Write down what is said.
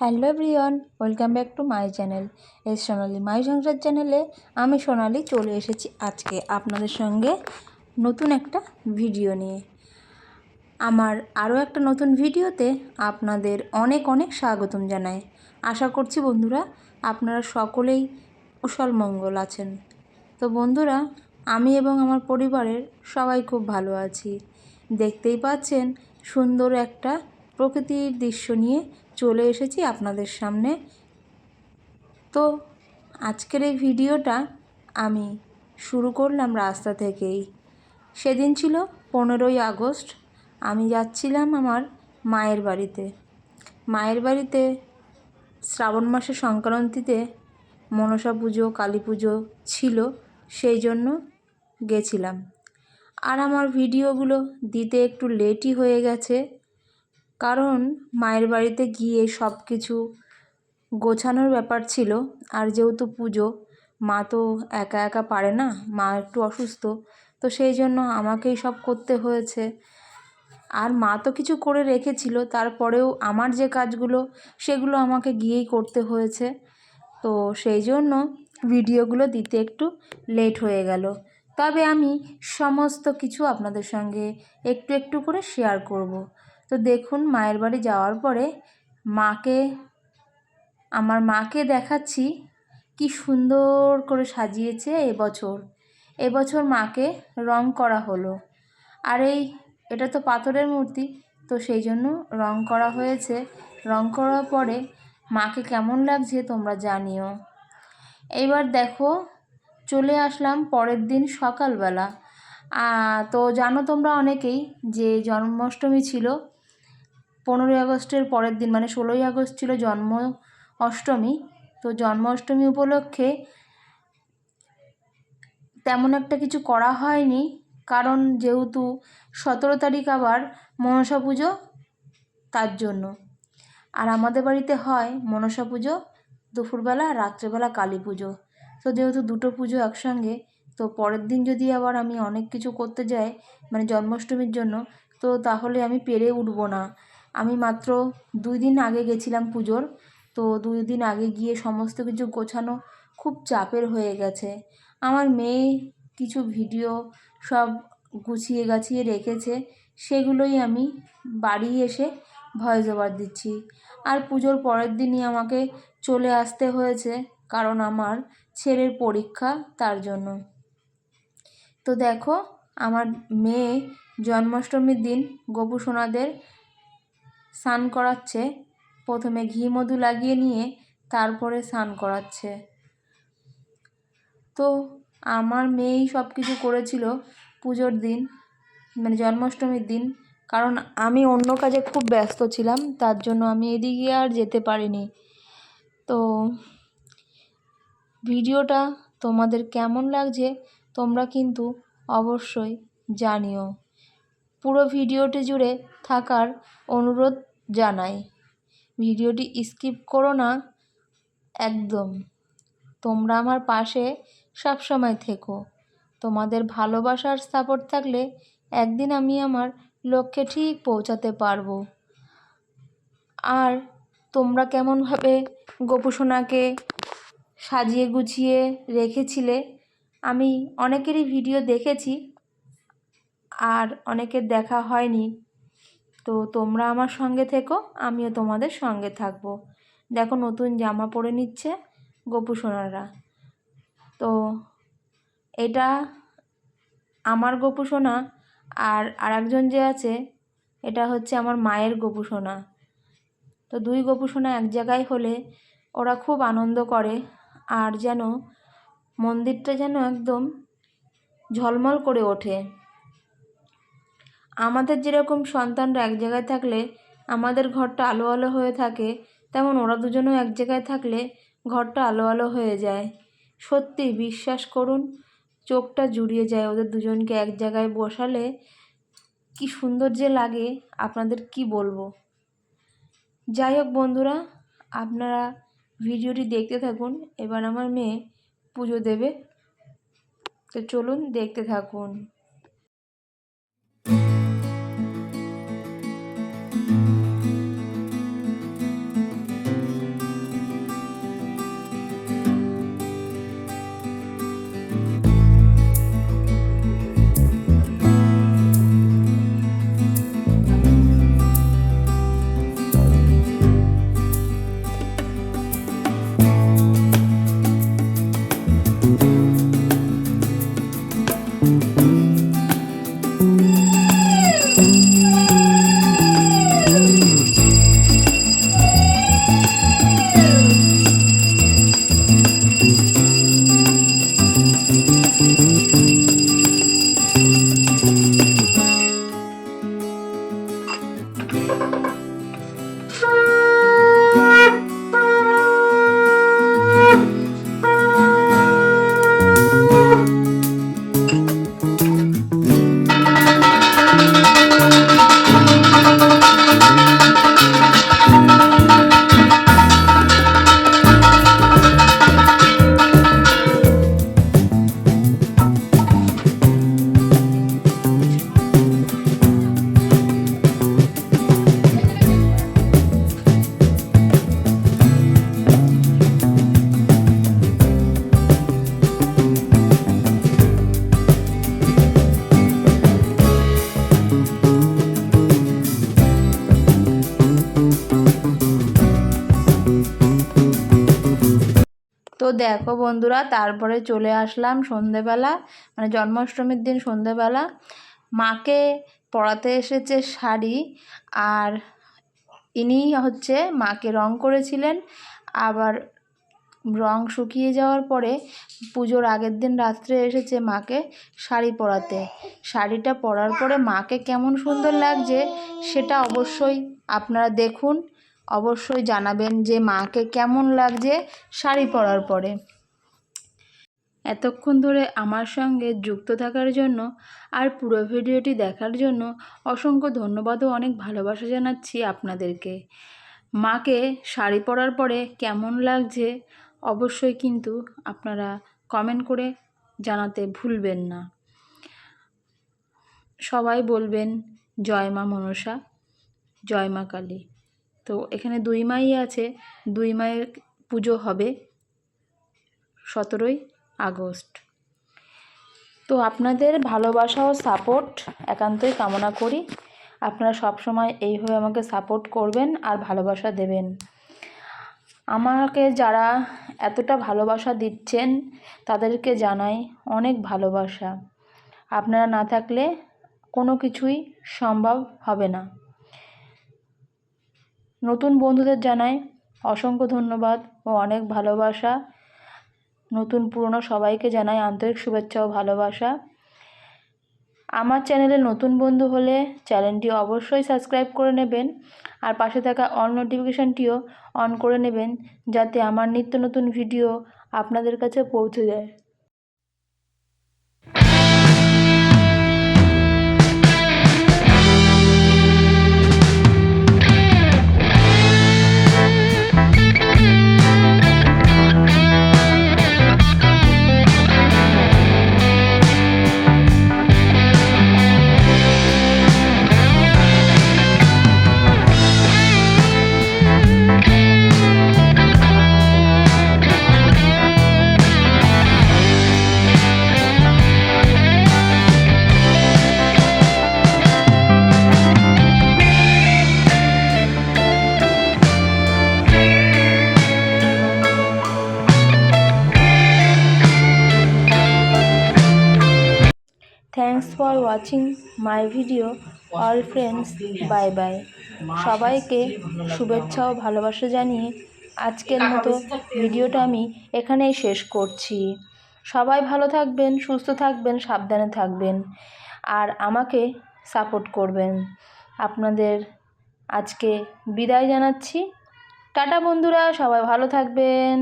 Hello everyone, welcome back to my channel. S Sonali, my Sansar চ্যানেলে আমি সোনালি চলে এসেছি আজকে আপনাদের সঙ্গে নতুন একটা ভিডিও নিয়ে। আমার আরও একটা নতুন ভিডিওতে আপনাদের অনেক অনেক স্বাগতম জানাই। আশা করছি বন্ধুরা আপনারা সকলেই কুশল মঙ্গল আছেন। তো বন্ধুরা, আমি এবং আমার পরিবারের সবাই খুব ভালো আছি। দেখতেই পাচ্ছেন সুন্দর একটা প্রকৃতির দৃশ্য নিয়ে চলে এসেছি আপনাদের সামনে। তো আজকের এই ভিডিওটা আমি শুরু করলাম রাস্তা থেকেই। সেদিন ছিল পনেরোই আগস্ট। আমি যাচ্ছিলাম আমার মায়ের বাড়িতে। মায়ের বাড়িতে শ্রাবণ মাসে সংক্রান্তিতে মনসা পুজো, কালী পুজো ছিল, সেই জন্য গেছিলাম। আর আমার ভিডিওগুলো দিতে একটু লেটই হয়ে গেছে। কারণ মায়ের বাড়িতে গিয়ে সব কিছু গোছানোর ব্যাপার ছিল। আর যেহেতু পুজো, মা তো একা একা পারে না, মা একটু অসুস্থ, তো সেই জন্য আমাকেই সব করতে হয়েছে। আর মা তো কিছু করে রেখেছিল, তারপরেও আমার যে কাজগুলো, সেগুলো আমাকে গিয়েই করতে হয়েছে। তো সেই জন্য ভিডিওগুলো দিতে একটু লেট হয়ে গেল। তবে আমি সমস্ত কিছু আপনাদের সঙ্গে একটু একটু করে শেয়ার করব। তো দেখুন, মায়ের বাড়ি যাওয়ার পরে মাকে, আমার মাকে দেখাচ্ছি কি সুন্দর করে সাজিয়েছে এবছর। এবছর মাকে রং করা হলো। আর এই, এটা তো পাথরের মূর্তি, তো সেই জন্য রং করা হয়েছে। রং করার পরে মাকে কেমন লাগছে তোমরা জানিও। এইবার দেখো, চলে আসলাম পরের দিন সকালবেলা। তো জানো তোমরা অনেকেই যে জন্মাষ্টমী ছিল পনেরোই আগস্টের পরের দিন মানে ষোলোই আগস্ট ছিল জন্ম অষ্টমী, তো জন্ম অষ্টমী উপলক্ষে তেমন একটা কিছু করা হয়নি। কারণ যেহেতু সতেরো তারিখ আবার মনসা পুজো, তার জন্য। আর আমাদের বাড়িতে হয় মনসা পুজো, দুপুরবেলা, রাত্রেবেলা কালী পুজো। তো যেহেতু দুটো পুজো একসঙ্গে, তো পরের দিন যদি আবার আমি অনেক কিছু করতে যাই মানে জন্মাষ্টমীর জন্য, তো তাহলে আমি পেরে উঠবো না। আমি মাত্র দুই দিন আগে গেছিলাম পুজোর। তো দুই দিন আগে গিয়ে সমস্ত কিছু গোছানো খুব চাপের হয়ে গেছে। আমার মেয়ে কিছু ভিডিও সব গুছিয়ে গাছিয়ে রেখেছে, সেগুলোই আমি বাড়ি এসে ভয়েস ওভার দিচ্ছি। আর পুজোর পরের দিনই আমাকে চলে আসতে হয়েছে কারণ আমার ছেলের পরীক্ষা তার জন্য। তো দেখো, আমার মেয়ে জন্মাষ্টমীর দিন গোপু সোনাদের স্নান করাচ্ছে। প্রথমে ঘি মধু লাগিয়ে নিয়ে তারপরে স্নান করাচ্ছে। তো আমার মেয়েই সব কিছু করেছিল পুজোর দিন মানে জন্মাষ্টমীর দিন। কারণ আমি অন্য কাজে খুব ব্যস্ত ছিলাম, তার জন্য আমি এদিকে আর যেতে পারিনি। তো ভিডিওটা তোমাদের কেমন লাগছে তোমরা কিন্তু অবশ্যই জানিও। পুরো ভিডিওটি জুড়ে থাকার অনুরোধ জানাই। ভিডিওটি স্কিপ করো না, একদম। তোমরা আমার পাশে সব সময় থেকো। তোমাদের ভালোবাসার সাপোর্ট থাকলে একদিন আমি আমার লক্ষ্যে ঠিক পৌঁছাতে পারব। আর তোমরা কেমনভাবে গোপুসোনাকে সাজিয়ে গুছিয়ে রেখেছিলে, আমি অনেকেরই ভিডিও দেখেছি, আর অনেকের দেখা হয়নি। তো তোমরা আমার সঙ্গে থেকো, আমিও তোমাদের সঙ্গে থাকব। দেখো নতুন জামা পরে নিচ্ছে গোপু সোনারা। তো এটা আমার গোপু সোনা আর আরেকজন যে আছে, এটা হচ্ছে আমার মায়ের গোপু সোনা। তো দুই গোপু সোনা এক জায়গায় হলে ওরা খুব আনন্দ করে আর যেন মন্দিরটা যেন একদম ঝলমল করে ওঠে। আমাদের যেরকম সন্তানরা এক জায়গায় থাকলে আমাদের ঘরটা আলো আলো হয়ে থাকে, তেমন ওরা দুজনও এক জায়গায় থাকলে ঘরটা আলো আলো হয়ে যায়। সত্যি বিশ্বাস করুন, চোখটা জুড়িয়ে যায় ওদের দুজনকে এক জায়গায় বসালে। কি সুন্দর যে লাগে, আপনাদের কি বলব? যাই হোক বন্ধুরা, আপনারা ভিডিওটি দেখতে থাকুন, এবার আমার মেয়ে পুজো দেবে। তো চলুন দেখতে থাকুন। তো দেখো বন্ধুরা, তারপরে চলে আসলাম সন্ধেবেলা মানে জন্মাষ্টমীর দিন সন্ধেবেলা। মাকে পরাতে এসেছে শাড়ি আর ইনি হচ্ছে মাকে রং করেছিলেন। আবার রং শুকিয়ে যাওয়ার পরে পুজোর আগের দিন রাত্রে এসেছে মাকে শাড়ি পরাতে। শাড়িটা পরার পরে মাকে কেমন সুন্দর লাগছে সেটা অবশ্যই আপনারা দেখুন। অবশ্যই জানাবেন যে মাকে কেমন লাগছে শাড়ি পরার পরে। এতক্ষণ ধরে আমার সঙ্গে যুক্ত থাকার জন্য আর পুরো ভিডিওটি দেখার জন্য অসংখ্য ধন্যবাদ ও অনেক ভালোবাসা জানাচ্ছি আপনাদেরকে। মাকে শাড়ি পরার পরে কেমন লাগছে অবশ্যই কিন্তু আপনারা কমেন্ট করে জানাতে ভুলবেন না। সবাই বলবেন, জয় মা মনসা, জয় মা কালী। তো এখানে দুই মাই আছে। দুই মায়ের পুজো হবে সতেরোই আগস্ট। তো আপনাদের ভালোবাসা ও সাপোর্ট একান্তই কামনা করি। আপনারা সবসময় এইভাবে আমাকে সাপোর্ট করবেন আর ভালোবাসা দেবেন। আমাকে যারা এতটা ভালোবাসা দিচ্ছেন, তাদেরকে জানাই অনেক ভালোবাসা। আপনারা না থাকলে কোনো কিছুই সম্ভব হবে না। নতুন বন্ধুদের জানাই অসংখ্য ধন্যবাদ ও অনেক ভালোবাসা। নতুন পুরনো সবাইকে জানাই আন্তরিক শুভেচ্ছা ও ভালোবাসা। আমার চ্যানেলে নতুন বন্ধু হলে চ্যানেলটি অবশ্যই সাবস্ক্রাইব করে নেবেন আর পাশে থাকা অল নোটিফিকেশানটিও অন করে নেবেন যাতে আমার নিত্য নতুন ভিডিও আপনাদের কাছে পৌঁছে যায়। Thanks for watching my video all friends bye bye সবাইকে শুভেচ্ছা ও ভালোবাসা জানিয়ে আজকের মতো ভিডিওটা আমি এখানেই শেষ করছি। সবাই ভালো থাকবেন, সুস্থ থাকবেন, সাবধানে থাকবেন আর আমাকে সাপোর্ট করবেন। আপনাদের আজকে বিদায় জানাচ্ছি। টাটা বন্ধুরা, সবাই ভালো থাকবেন।